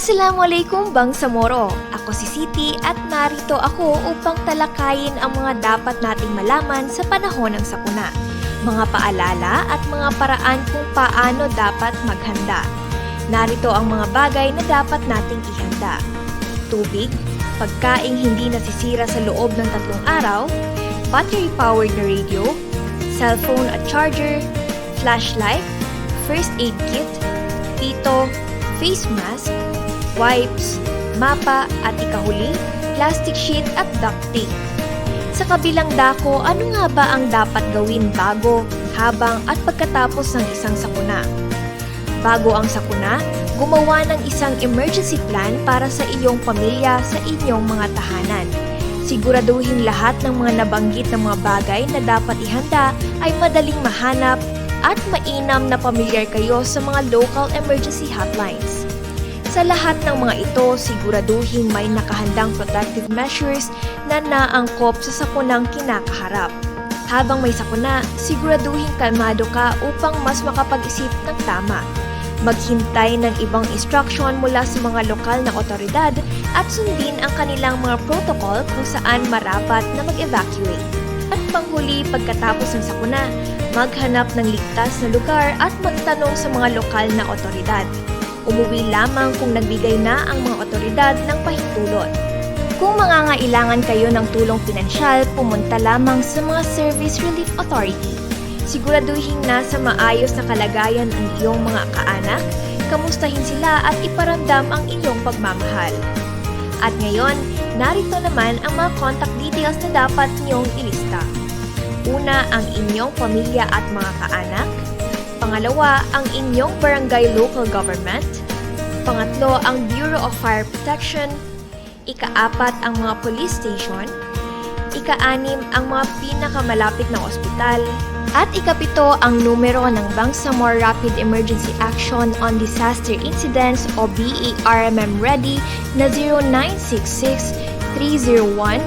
Assalamualaikum Bangsamoro! Ako si Siti at narito ako upang talakayin ang mga dapat nating malaman sa panahon ng sakuna, mga paalala at mga paraan kung paano dapat maghanda. Narito ang mga bagay na dapat nating ihanda. Tubig, pagkaing hindi nasisira sa loob ng tatlong araw, battery-powered na radio, cellphone at charger, flashlight, first aid kit, pito, face mask, wipes, mapa at ikahuli, plastic sheet at duct tape. Sa kabilang dako, ano nga ba ang dapat gawin bago, habang at pagkatapos ng isang sakuna? Bago ang sakuna, gumawa ng isang emergency plan para sa iyong pamilya sa inyong mga tahanan. Siguraduhin lahat ng mga nabanggit na mga bagay na dapat ihanda ay madaling mahanap at mainam na pamilyar kayo sa mga local emergency hotlines. Sa lahat ng mga ito, siguraduhin may nakahandang protective measures na naangkop sa sakunang kinakaharap. Habang may sakuna, siguraduhin kalmado ka upang mas makapag-isip ng tama. Maghintay ng ibang instruction mula sa mga lokal na otoridad at sundin ang kanilang mga protocol kung saan marapat na mag-evacuate. At panghuli pagkatapos ng sakuna, maghanap ng ligtas na lugar at magtanong sa mga lokal na otoridad. Umuwi lamang kung nagbigay na ang mga otoridad ng pahintulot. Kung mangangailangan kayo ng tulong pinansyal, pumunta lamang sa mga Service Relief Authority. Siguraduhin nasa maayos na kalagayan ang iyong mga kaanak, kamustahin sila at iparamdam ang iyong pagmamahal. At ngayon, narito naman ang mga contact details na dapat niyong ilista. Una, ang inyong pamilya at mga kaanak. Pangalawa, ang inyong barangay local government. Pangatlo, ang Bureau of Fire Protection. Ikaapat, ang mga police station. Ikaanim, ang mga pinakamalapit na ospital. At ikapito, ang numero ng Bangsamoro Rapid Emergency Action on Disaster Incidents o BARMM Ready na 0966 301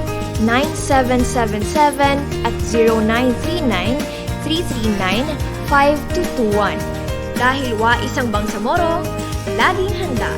9777 at 0939 339 5221. Dahil wa isang Bangsamoro, laging handa.